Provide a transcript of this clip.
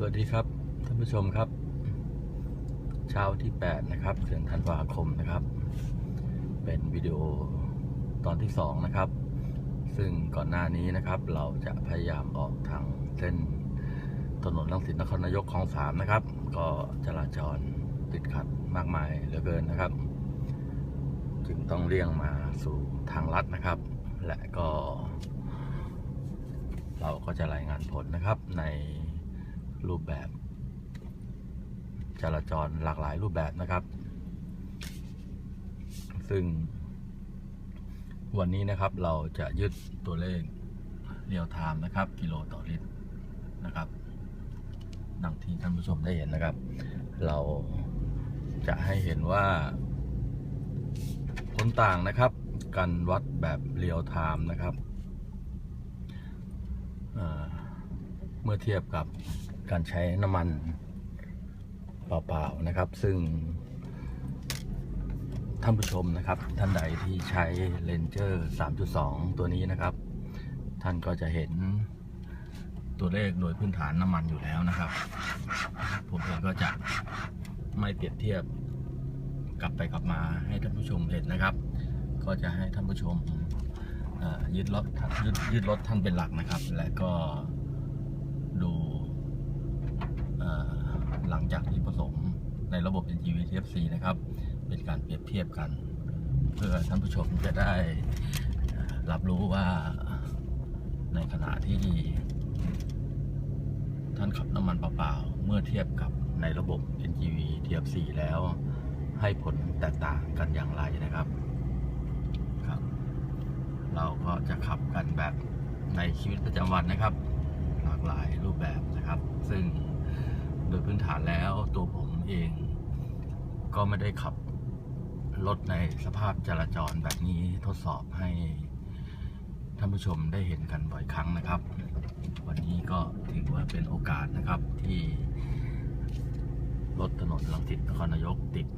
สวัสดีครับท่านผู้ชมครับ เช้าที่ 8 นะครับเดือนธันวาคมนะครับ เป็นวิดีโอตอนที่ 2 นะครับ ซึ่งก่อนหน้านี้นะครับเราจะพยายามออกทางเส้นถนนลังสิตนครนายกคลองสามนะครับ ก็จราจรติดขัดมากมายเหลือเกินนะครับ จึงต้องเลี่ยงมาสู่ทางลัดนะครับ และก็ เราก็จะรายงานผลนะครับใน รูปแบบ จราจรหลากหลายรูปแบบนะครับ ซึ่ง วันนี้นะครับเราจะยึดตัวเลขเรียวไทม์นะครับ กิโลต่อลิตรนะครับดังที่ท่านผู้ชมได้เห็นนะครับ เราจะให้เห็นว่าผลต่างนะครับ การวัดแบบเรียลไทม์นะครับเเมื่อเทียบกับ การใช้น้ำมันเปล่าๆนะครับ ซึ่ง ท่านผู้ชมนะครับ ท่านใดที่ใช้ Ranger 3.2 ตัวนี้นะครับ ท่านก็จะเห็นตัวเลขโดยพื้นฐานน้ำมันอยู่แล้วนะครับ ผมเองก็จะไม่เปรียบเทียบกลับไปกลับมาให้ท่านผู้ชมเห็นนะครับ ก็จะให้ท่านผู้ชมยึดรถยึดยึดรถท่านเป็นหลักนะครับ และก็ หลังจากที่ผสมในระบบ NGV TFC นะครับ เป็นการเปรียบเทียบกัน เพื่อท่านผู้ชมจะได้รับรู้ว่าในขณะที่ ท่านขับน้ำมันเปล่าๆเมื่อเทียบกับในระบบ NGV TFC แล้ว ให้ผลแตกต่างกันอย่างไรนะครับครับ เราก็จะขับกันแบบในชีวิตประจำวันนะครับ หลากหลายรูปแบบนะครับ ซึ่ง โดยพื้นฐานแล้วตัวผมเอง ก็ไม่ได้ขับรถในสภาพจราจรแบบนี้ทดสอบให้ท่านผู้ชมได้เห็นกันบ่อยครั้งนะครับ วันนี้ก็ถือว่าเป็นโอกาสนะครับที่รถถนนลังสิตนครนายกติด